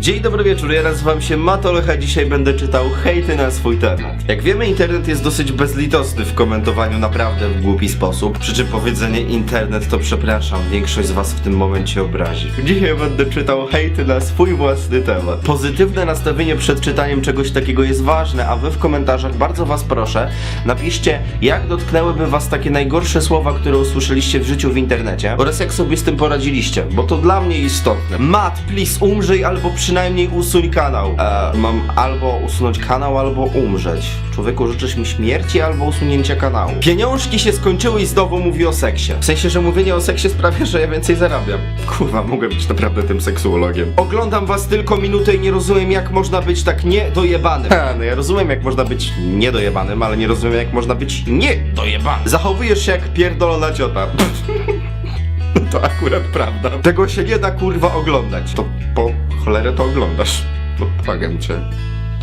Dzień dobry wieczór, ja nazywam się Matolech, a dzisiaj będę czytał hejty na swój temat. Jak wiemy, internet jest dosyć bezlitosny w komentowaniu naprawdę w głupi sposób, przy czym powiedzenie internet to przepraszam, większość z was w tym momencie obrazi. Dzisiaj będę czytał hejty na swój własny temat. Pozytywne nastawienie przed czytaniem czegoś takiego jest ważne, a wy w komentarzach bardzo was proszę, napiszcie jak dotknęłyby was takie najgorsze słowa, które usłyszeliście w życiu w internecie oraz jak sobie z tym poradziliście, bo to dla mnie istotne. Mat, please umrzyj albo przynajmniej usuń kanał. E, mam albo usunąć kanał, albo umrzeć. Człowieku, życzysz mi śmierci albo usunięcia kanału. Pieniążki się skończyły i znowu mówi o seksie. W sensie, że mówienie o seksie sprawia, że ja więcej zarabiam. Kurwa, mogę być naprawdę tym seksuologiem. Oglądam was tylko minutę i nie rozumiem, jak można być tak niedojebanym. Ha, no ja rozumiem, jak można być niedojebanym, ale nie rozumiem, jak można być niedojebanym. Zachowujesz się jak pierdolona ciota. To akurat prawda. Tego się nie da kurwa oglądać. To po cholerę to oglądasz. No błagam cię.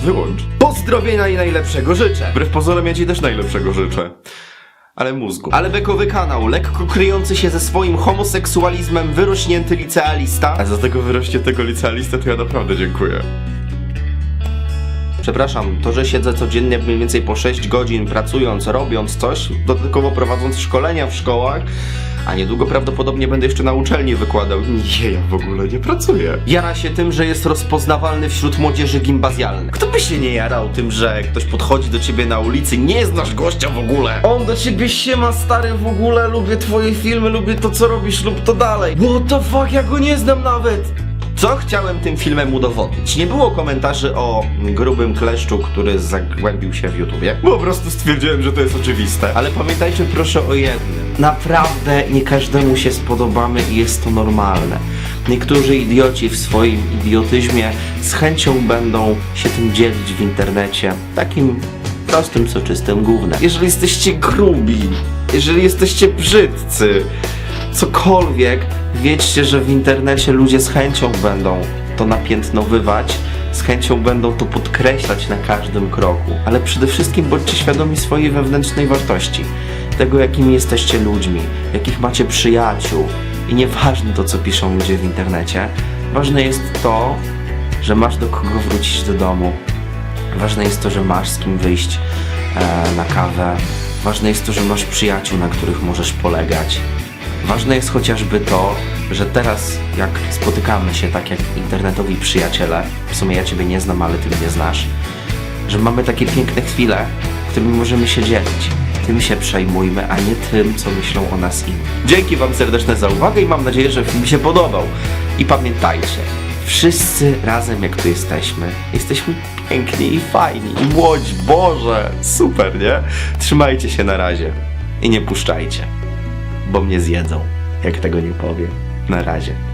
Wyłącz. Pozdrowienia i najlepszego życzę. Wbrew pozorom ja ci też najlepszego życzę. Ale mózgu. Ale bekowy kanał, lekko kryjący się ze swoim homoseksualizmem wyrośnięty licealista. A za tego wyrośniętego licealistę to ja naprawdę dziękuję. Przepraszam, to, że siedzę codziennie mniej więcej po 6 godzin pracując, robiąc coś, dodatkowo prowadząc szkolenia w szkołach, a niedługo prawdopodobnie będę jeszcze na uczelni wykładał. Nie, ja w ogóle nie pracuję. Jara się tym, że jest rozpoznawalny wśród młodzieży gimbazjalnej. Kto by się nie jarał tym, że ktoś podchodzi do ciebie na ulicy, nie znasz gościa w ogóle. On do ciebie siema stary w ogóle, lubię twoje filmy, lubię to co robisz, lub to dalej. What the fuck, ja go nie znam nawet. Co chciałem tym filmem udowodnić? Nie było komentarzy o grubym kleszczu, który zagłębił się w YouTubie. Po prostu stwierdziłem, że to jest oczywiste. Ale pamiętajcie proszę o jednym. Naprawdę nie każdemu się spodobamy i jest to normalne. Niektórzy idioci w swoim idiotyzmie z chęcią będą się tym dzielić w internecie. Takim prostym, soczystym gównem. Jeżeli jesteście grubi, jeżeli jesteście brzydcy, cokolwiek, wiedzcie, że w internecie ludzie z chęcią będą to napiętnowywać, z chęcią będą to podkreślać na każdym kroku. Ale przede wszystkim bądźcie świadomi swojej wewnętrznej wartości, tego jakimi jesteście ludźmi, jakich macie przyjaciół. I nieważne to, co piszą ludzie w internecie, ważne jest to, że masz do kogo wrócić do domu. Ważne jest to, że masz z kim wyjść e, na kawę. Ważne jest to, że masz przyjaciół, na których możesz polegać. Ważne jest chociażby to, że teraz jak spotykamy się tak jak internetowi przyjaciele, w sumie ja Ciebie nie znam, ale Ty mnie znasz, że mamy takie piękne chwile, którymi możemy się dzielić. Tym się przejmujmy, a nie tym, co myślą o nas inni. Dzięki Wam serdeczne za uwagę i mam nadzieję, że film się podobał. I pamiętajcie, wszyscy razem jak tu jesteśmy, jesteśmy piękni i fajni i młodzi, Boże, super, nie? Trzymajcie się na razie i nie puszczajcie bo mnie zjedzą, jak tego nie powiem. Na razie.